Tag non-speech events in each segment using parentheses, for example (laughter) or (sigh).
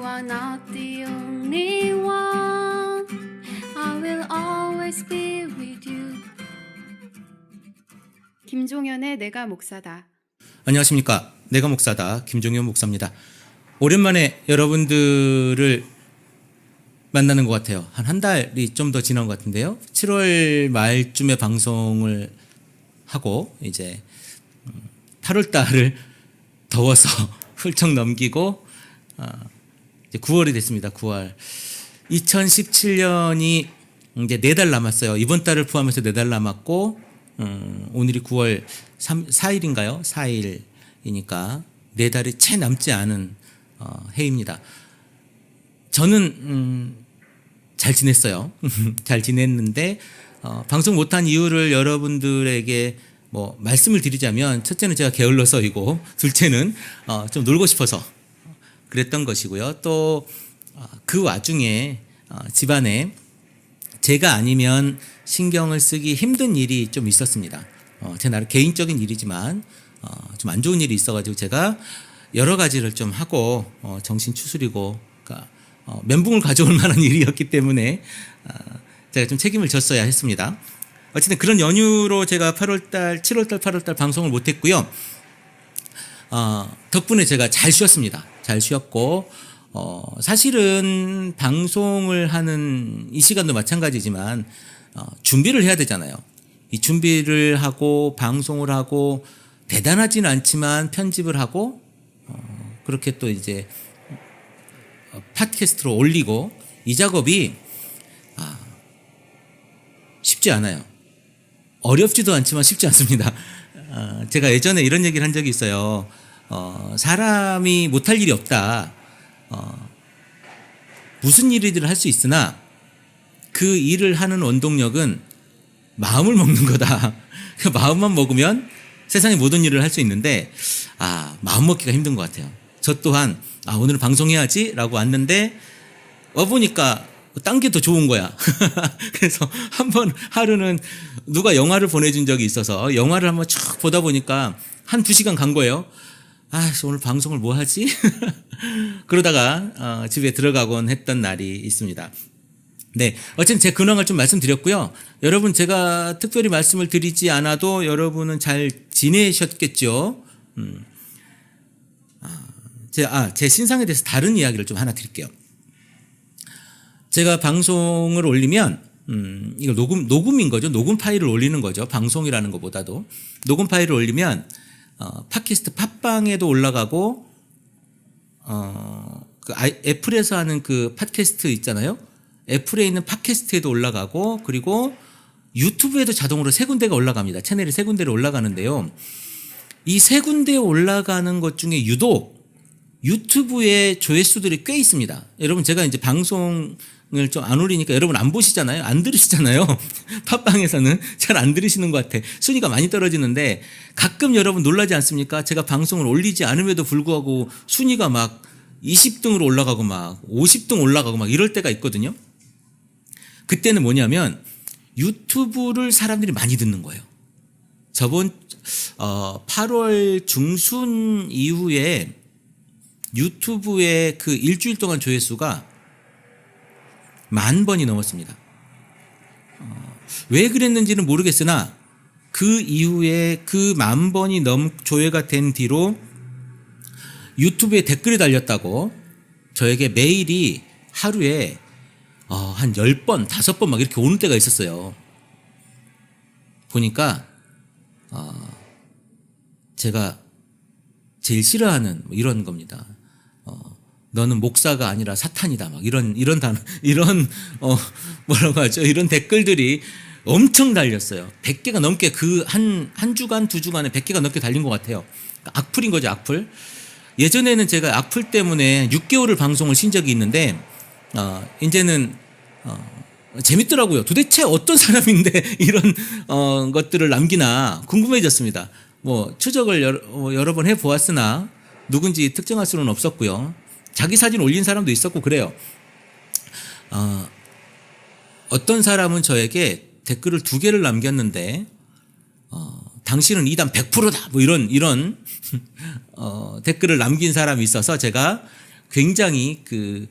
You are not the only one. I will always be with you. 김종현의 내가 목사다. 안녕하십니까. 내가 목사다. 김종현 목사입니다. 오랜만에 여러분들을 만나는 것 같아요. 한 한 달이 좀 더 지난 것 같은데요. 7월 말쯤에 방송을 하고 이제 8월 달을 (laughs) 더워서 (laughs) 훌쩍 넘기고 어, 이제 9월이 됐습니다. 9월. 2017년이 이제 네 달 남았어요. 이번 달을 포함해서 네 달 남았고 음, 오늘이 9월 3, 4일인가요? 4일이니까 네 달이 채 남지 않은 어, 해입니다. 저는 음, 잘 지냈어요. (laughs) 잘 지냈는데 어, 방송 못한 이유를 여러분들에게 뭐 말씀을 드리자면 첫째는 제가 게을러서이고 둘째는 어, 좀 놀고 싶어서 그랬던 것이고요. 또 그 와중에 어, 집안에 제가 아니면 신경을 쓰기 힘든 일이 좀 있었습니다. 어, 제 나름 개인적인 일이지만 어, 좀안 좋은 일이 있어가지고 제가 여러 가지를 좀 하고 어, 정신 추스리고 그러니까 어, 멘붕을 가져올 만한 (laughs) 일이었기 때문에 어, 제가 좀 책임을 졌어야 했습니다. 어쨌든 그런 연유로 제가 8월달, 7월달, 8월달 방송을 못했고요. 어, 덕분에 제가 잘 쉬었습니다. 잘 쉬었고, 어, 사실은 방송을 하는 이 시간도 마찬가지지만, 어, 준비를 해야 되잖아요. 이 준비를 하고, 방송을 하고, 대단하지는 않지만 편집을 하고, 어, 그렇게 또 이제, 어, 팟캐스트로 올리고, 이 작업이, 아, 쉽지 않아요. 어렵지도 않지만 쉽지 않습니다. 어, 제가 예전에 이런 얘기를 한 적이 있어요. 어, 사람이 못할 일이 없다. 어, 무슨 일이든 할 수 있으나 그 일을 하는 원동력은 마음을 먹는 거다. (laughs) 그 마음만 먹으면 세상의 모든 일을 할 수 있는데 아 마음 먹기가 힘든 것 같아요. 저 또한 아 오늘 방송해야지 라고 왔는데 와 보니까 딴 게 더 좋은 거야. (laughs) 그래서 한 번 하루는 누가 영화를 보내준 적이 있어서 영화를 한번 쭉 보다 보니까 한 두 시간 간 거예요. 아, 오늘 방송을 뭐 하지? (laughs) 그러다가 어, 집에 들어가곤 했던 날이 있습니다. 네, 어쨌든 제 근황을 좀 말씀드렸고요. 여러분 제가 특별히 말씀을 드리지 않아도 여러분은 잘 지내셨겠죠. 음. 아, 제, 아, 제 신상에 대해서 다른 이야기를 좀 하나 드릴게요. 제가 방송을 올리면 음, 이거 녹음 녹음인 거죠. 녹음 파일을 올리는 거죠. 방송이라는 것보다도 녹음 파일을 올리면 어, 팟캐스트 팟빵에도 올라가고 어, 그 아이, 애플에서 하는 그 팟캐스트 있잖아요. 애플에 있는 팟캐스트에도 올라가고 그리고 유튜브에도 자동으로 세 군데가 올라갑니다. 채널이 세 군데로 올라가는데요. 이 세 군데에 올라가는 것 중에 유독 유튜브의 조회수들이 꽤 있습니다. 여러분 제가 이제 방송을 좀안 올리니까 여러분 안 보시잖아요. 안 들으시잖아요. (laughs) 팟빵에서는 잘 안 들으시는 것 같아. 순위가 많이 떨어지는데 가끔 여러분 놀라지 않습니까? 제가 방송을 올리지 않음에도 불구하고 순위가 막 20등으로 올라가고 막 50등 올라가고 막 이럴 때가 있거든요. 그때는 뭐냐면 유튜브를 사람들이 많이 듣는 거예요. 저번 어 8월 중순 이후에 유튜브의 그 일주일 동안 조회수가 만 번이 넘었습니다. 어, 왜 그랬는지는 모르겠으나 그 이후에 그 만 번이 넘 조회가 된 뒤로 유튜브에 댓글이 달렸다고 저에게 메일이 하루에 어, 한 10번, 5번 막 이렇게 오는 때가 있었어요. 보니까 어, 제가 제일 싫어하는 뭐 이런 겁니다. 어, 너는 목사가 아니라 사탄이다. 막 이런 이런 단 이런 어 뭐라고 하죠? 이런 댓글들이 엄청 달렸어요. 100개가 넘게 그 한 한 주간 두 주간에 100개가 넘게 달린 것 같아요. 그러니까 악플인 거죠, 악플. 예전에는 제가 악플 때문에 6개월을 방송을 쉰 적이 있는데 어 이제는 어 재밌더라고요. 도대체 어떤 사람인데 (laughs) 이런 어 것들을 남기나 궁금해졌습니다. 뭐 추적을 여러, 어, 여러 번 해 보았으나 누군지 특정할 수는 없었고요. 자기 사진 올린 사람도 있었고 그래요. 어, 어떤 사람은 저에게 댓글을 두 개를 남겼는데 어, 당신은 이단 100%다 뭐 이런 이런 (laughs) 어, 댓글을 남긴 사람이 있어서 제가 굉장히 그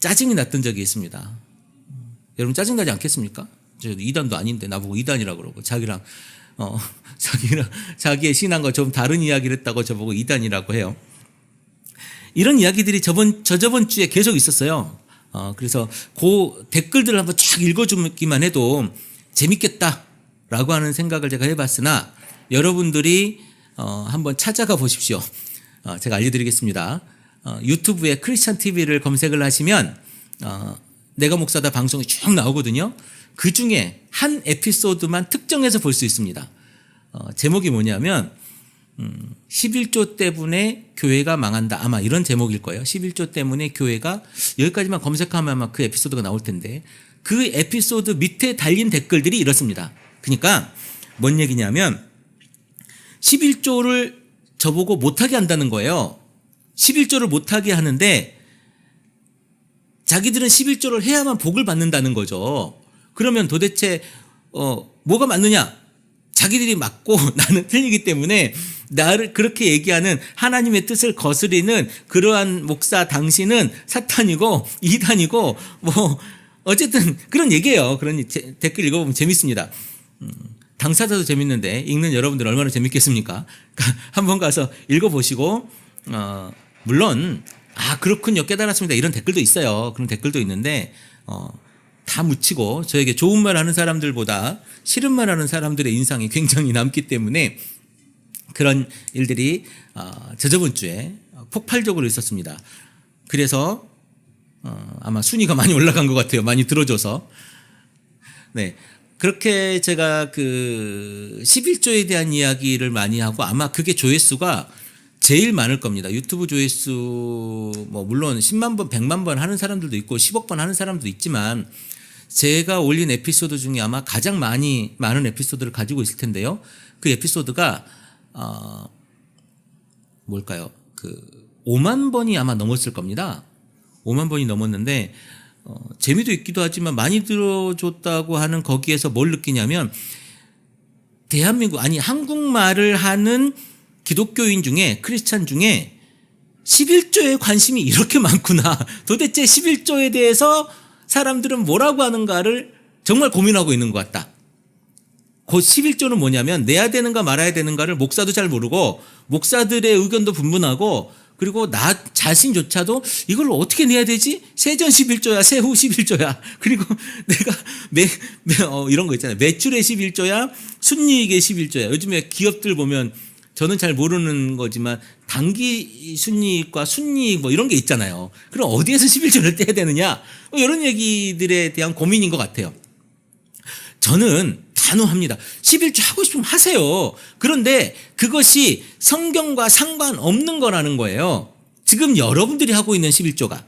짜증이 났던 적이 있습니다. 여러분 짜증 나지 않겠습니까? 저 이단도 아닌데 나보고 이단이라 그러고 자기랑 어 (laughs) 자기랑 자기의 신앙과 좀 다른 이야기를 했다고 저보고 이단이라고 해요. 이런 이야기들이 저번 저저번 주에 계속 있었어요. 어 그래서 그 댓글들을 한번 쫙 읽어주기만 해도 재밌겠다라고 하는 생각을 제가 해봤으나 여러분들이 어 한번 찾아가 보십시오. 어 제가 알려드리겠습니다. 어 유튜브에 크리스천 TV를 검색을 하시면 어 내가 목사다 방송이 쭉 나오거든요. 그 중에 한 에피소드만 특정해서 볼 수 있습니다. 어, 제목이 뭐냐면 음, 11조 때문에 교회가 망한다. 아마 이런 제목일 거예요. 11조 때문에 교회가 여기까지만 검색하면 아마 그 에피소드가 나올 텐데 그 에피소드 밑에 달린 댓글들이 이렇습니다. 그러니까 뭔 얘기냐면 11조를 저보고 못하게 한다는 거예요. 11조를 못하게 하는데 자기들은 11조를 해야만 복을 받는다는 거죠. 그러면 도대체 어 뭐가 맞느냐? 자기들이 맞고 (laughs) 나는 틀리기 때문에 나를 그렇게 얘기하는 하나님의 뜻을 거스리는 그러한 목사 당신은 사탄이고 이단이고 뭐 어쨌든 그런 얘기예요. 그런 제- 댓글 읽어보면 재밌습니다. 음, 당사자도 재밌는데 읽는 여러분들 얼마나 재밌겠습니까? (laughs) 한번 가서 읽어보시고 어, 물론 아 그렇군요 깨달았습니다 이런 댓글도 있어요. 그런 댓글도 있는데 어, 다 묻히고 저에게 좋은 말 하는 사람들보다 싫은 말 하는 사람들의 인상이 굉장히 남기 때문에 그런 일들이 어, 저저번 주에 폭발적으로 있었습니다. 그래서 어, 아마 순위가 많이 올라간 것 같아요. 많이 들어줘서. 네. 그렇게 제가 그 11조에 대한 이야기를 많이 하고 아마 그게 조회수가 제일 많을 겁니다. 유튜브 조회수 뭐 물론 10만 번, 100만 번 하는 사람들도 있고 10억 번 하는 사람도 있지만 제가 올린 에피소드 중에 아마 가장 많이 많은 에피소드를 가지고 있을 텐데요. 그 에피소드가 어 뭘까요? 그 5만 번이 아마 넘었을 겁니다. 5만 번이 넘었는데 어, 재미도 있기도 하지만 많이 들어줬다고 하는 거기에서 뭘 느끼냐면 대한민국 아니 한국말을 하는 기독교인 중에 크리스찬 중에 11조에 관심이 이렇게 많구나. (laughs) 도대체 11조에 대해서 사람들은 뭐라고 하는가를 정말 고민하고 있는 것 같다. 그 11조는 뭐냐면 내야 되는가 말아야 되는가를 목사도 잘 모르고 목사들의 의견도 분분하고 그리고 나 자신조차도 이걸 어떻게 내야 되지? 세전 11조야, 세후 11조야. 그리고 내가 매, 매 어, 이런 거 있잖아요. 매출의 11조야, 순이익의 11조야. 요즘에 기업들 보면 저는 잘 모르는 거지만 단기 순이익과 순이익 뭐 이런 게 있잖아요. 그럼 어디에서 11조를 떼야 되느냐? 뭐 이런 얘기들에 대한 고민인 것 같아요. 저는 단호합니다. 11조 하고 싶으면 하세요. 그런데 그것이 성경과 상관없는 거라는 거예요. 지금 여러분들이 하고 있는 11조가.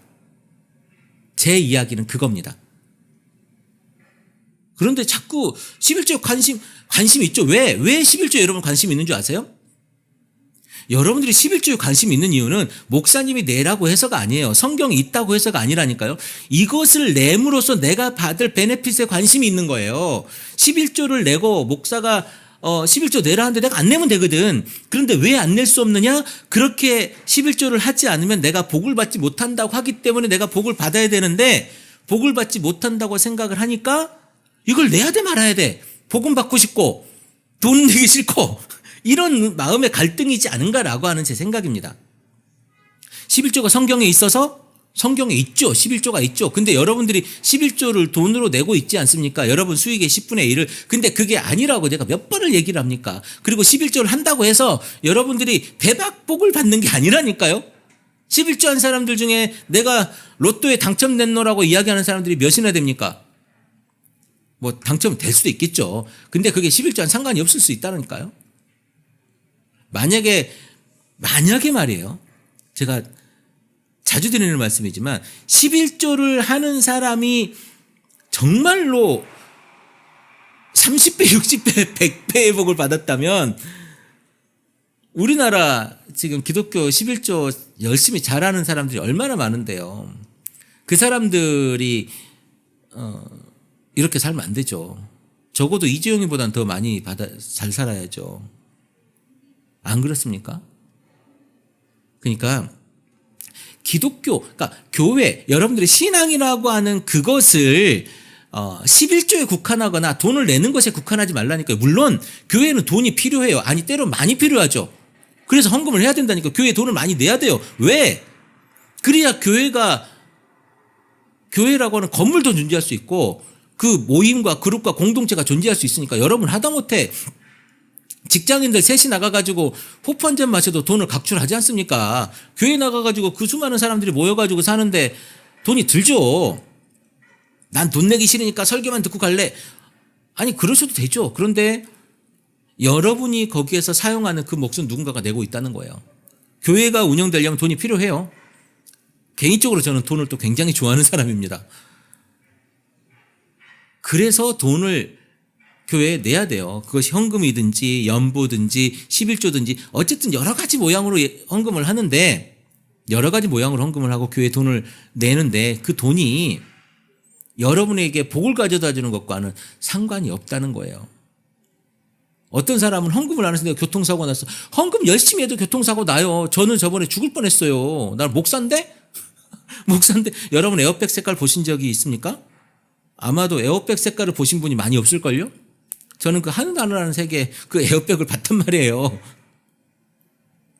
제 이야기는 그겁니다. 그런데 자꾸 11조에 관심, 관심 있죠? 왜? 왜 11조에 여러분 관심 있는 줄 아세요? 여러분들이 11조에 관심 있는 이유는 목사님이 내라고 해서가 아니에요. 성경이 있다고 해서가 아니라니까요. 이것을 내므로써 내가 받을 베네핏에 관심이 있는 거예요. 11조를 내고 목사가 어 11조 내라 하는데 내가 안 내면 되거든. 그런데 왜 안 낼 수 없느냐? 그렇게 11조를 하지 않으면 내가 복을 받지 못한다고 하기 때문에 내가 복을 받아야 되는데 복을 받지 못한다고 생각을 하니까 이걸 내야 돼 말아야 돼. 복음 받고 싶고 돈 내기 싫고 이런 마음의 갈등이지 않은가라고 하는 제 생각입니다. 11조가 성경에 있어서 성경에 있죠. 11조가 있죠. 근데 여러분들이 11조를 돈으로 내고 있지 않습니까? 여러분 수익의 10분의 1을. 근데 그게 아니라고 제가 몇 번을 얘기를 합니까? 그리고 11조를 한다고 해서 여러분들이 대박 복을 받는 게 아니라니까요? 11조 한 사람들 중에 내가 로또에 당첨됐노라고 이야기하는 사람들이 몇이나 됩니까? 뭐 당첨 될 수도 있겠죠. 근데 그게 11조와는 상관이 없을 수 있다니까요. 만약에 만약에 말이에요. 제가 자주 드리는 말씀이지만 11조를 하는 사람이 정말로 30배, 60배, 100배의 복을 받았다면 우리나라 지금 기독교 11조 열심히 잘하는 사람들이 얼마나 많은데요. 그 사람들이 어, 이렇게 살면 안 되죠. 적어도 이재용이보다는 더 많이 받아 잘 살아야죠. 안 그렇습니까? 그러니까 기독교, 그러니까 교회, 여러분들의 신앙이라고 하는 그것을 어, 11조에 국한하거나 돈을 내는 것에 국한하지 말라니까요. 물론 교회는 돈이 필요해요. 아니 때로 많이 필요하죠. 그래서 헌금을 해야 된다니까. 교회에 돈을 많이 내야 돼요. 왜? 그래야 교회가 교회라고 하는 건물도 존재할 수 있고 그 모임과 그룹과 공동체가 존재할 수 있으니까 여러분 하다못해 직장인들 셋이 나가가지고 호프 한 잔 마셔도 돈을 각출하지 않습니까? 교회 나가가지고 그 수많은 사람들이 모여가지고 사는데 돈이 들죠. 난 돈 내기 싫으니까 설교만 듣고 갈래. 아니 그러셔도 되죠. 그런데 여러분이 거기에서 사용하는 그 몫은 누군가가 내고 있다는 거예요. 교회가 운영되려면 돈이 필요해요. 개인적으로 저는 돈을 또 굉장히 좋아하는 사람입니다. 그래서 돈을 교회에 내야 돼요. 그것이 현금이든지 연보든지 11조든지 어쨌든 여러 가지 모양으로 예- 헌금을 하는데 여러 가지 모양으로 헌금을 하고 교회에 돈을 내는데 그 돈이 여러분에게 복을 가져다 주는 것과는 상관이 없다는 거예요. 어떤 사람은 헌금을 안 해서 내가 교통사고 났어. 헌금 열심히 해도 교통사고 나요. 저는 저번에 죽을 뻔했어요. 난 목사인데? (laughs) 목사인데 여러분 에어백 색깔 보신 적이 있습니까? 아마도 에어백 색깔을 보신 분이 많이 없을걸요? 저는 그 하늘하늘하는 세계 그 에어백을 봤단 말이에요.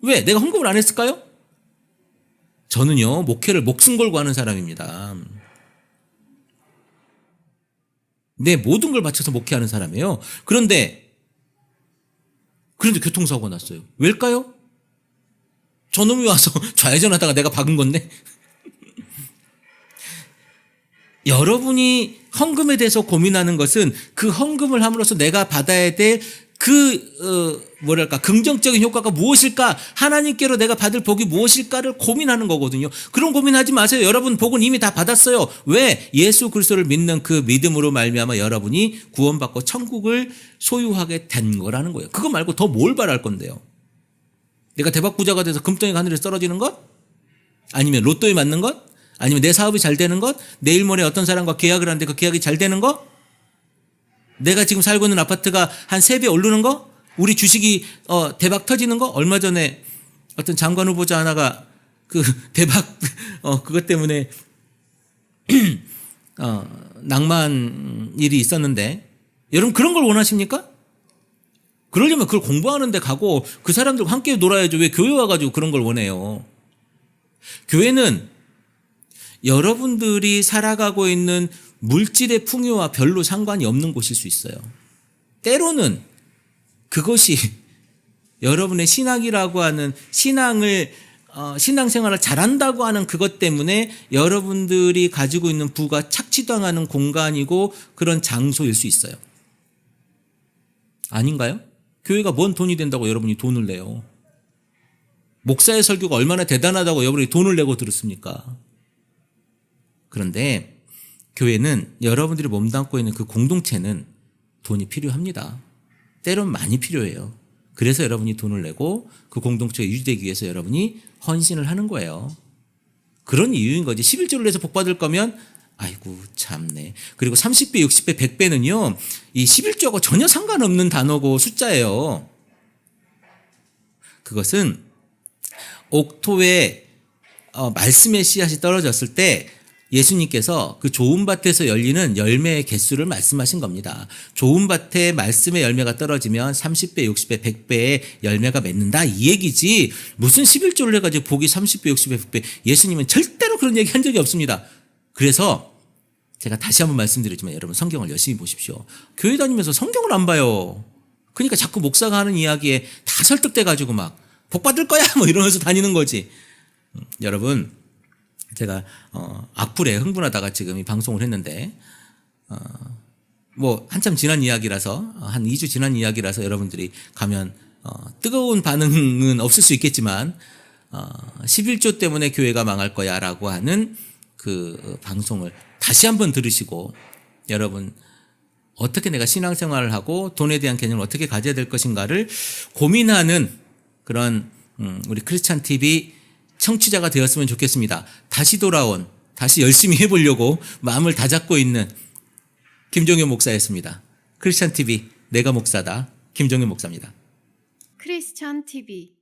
왜? 내가 헌금을 안 했을까요? 저는요, 목회를 목숨 걸고 하는 사람입니다. 내 모든 걸 바쳐서 목회하는 사람이에요. 그런데, 그런데 교통사고가 났어요. 왜일까요? 저놈이 와서 (laughs) 좌회전하다가 내가 박은 건데? 여러분이 헌금에 대해서 고민하는 것은 그 헌금을 함으로써 내가 받아야 될 그, 어, 뭐랄까, 긍정적인 효과가 무엇일까? 하나님께로 내가 받을 복이 무엇일까를 고민하는 거거든요. 그런 고민하지 마세요. 여러분 복은 이미 다 받았어요. 왜? 예수 그리스도를 믿는 그 믿음으로 말미암아 여러분이 구원받고 천국을 소유하게 된 거라는 거예요. 그거 말고 더 뭘 바랄 건데요? 내가 대박 부자가 돼서 금덩이가 하늘에 떨어지는 것? 아니면 로또에 맞는 것? 아니면 내 사업이 잘 되는 것? 내일 모레 어떤 사람과 계약을 하는데 그 계약이 잘 되는 것? 내가 지금 살고 있는 아파트가 한 세 배 오르는 거? 우리 주식이 어, 대박 터지는 거? 얼마 전에 어떤 장관 후보자 하나가 그 (laughs) 대박 어, 그것 때문에 (clears throat) 어, 낭만 일이 있었는데 여러분 그런 걸 원하십니까? 그러려면 그걸 공부하는 데 가고 그 사람들과 함께 놀아야죠. 왜 교회 와가지고 그런 걸 원해요? 교회는 여러분들이 살아가고 있는 물질의 풍요와 별로 상관이 없는 곳일 수 있어요. 때로는 그것이 (laughs) 여러분의 신앙이라고 하는 신앙을 어, 신앙생활을 잘한다고 하는 그것 때문에 여러분들이 가지고 있는 부가 착취당하는 공간이고 그런 장소일 수 있어요. 아닌가요? 교회가 뭔 돈이 된다고 여러분이 돈을 내요? 목사의 설교가 얼마나 대단하다고 여러분이 돈을 내고 들었습니까? 그런데 교회는 여러분들이 몸담고 있는 그 공동체는 돈이 필요합니다. 때론 많이 필요해요. 그래서 여러분이 돈을 내고 그 공동체가 유지되기 위해서 여러분이 헌신을 하는 거예요. 그런 이유인 거지. 11조를 내서 복 받을 거면 아이고 참네. 그리고 30배, 60배, 100배는요. 이 11조하고 전혀 상관없는 단어고 숫자예요. 그것은 옥토에 어, 말씀의 씨앗이 떨어졌을 때 예수님께서 그 좋은 밭에서 열리는 열매의 개수를 말씀하신 겁니다. 좋은 밭에 말씀의 열매가 떨어지면 30배, 60배, 100배의 열매가 맺는다 이 얘기지 무슨 11조를 해가지고 복이 30배, 60배, 100배 예수님은 절대로 그런 얘기 한 적이 없습니다. 그래서 제가 다시 한번 말씀드리지만 여러분 성경을 열심히 보십시오. 교회 다니면서 성경을 안 봐요. 그러니까 자꾸 목사가 하는 이야기에 다 설득돼 가지고 막 복 받을 거야 뭐 이러면서 다니는 거지. 음, 여러분 제가 어, 악플에 흥분하다가 지금 이 방송을 했는데 어, 뭐 한참 지난 이야기라서 어, 한 2주 지난 이야기라서 여러분들이 가면 어, 뜨거운 반응은 없을 수 있겠지만 어, 11조 때문에 교회가 망할 거야라고 하는 그 방송을 다시 한번 들으시고 여러분 어떻게 내가 신앙생활을 하고 돈에 대한 개념을 어떻게 가져야 될 것인가를 고민하는 그런 음, 우리 크리스찬 TV 청취자가 되었으면 좋겠습니다. 다시 돌아온 다시 열심히 해보려고 마음을 다잡고 있는 김종현 목사였습니다. 크리스찬 TV 내가 목사다 김종현 목사입니다. 크리스천 TV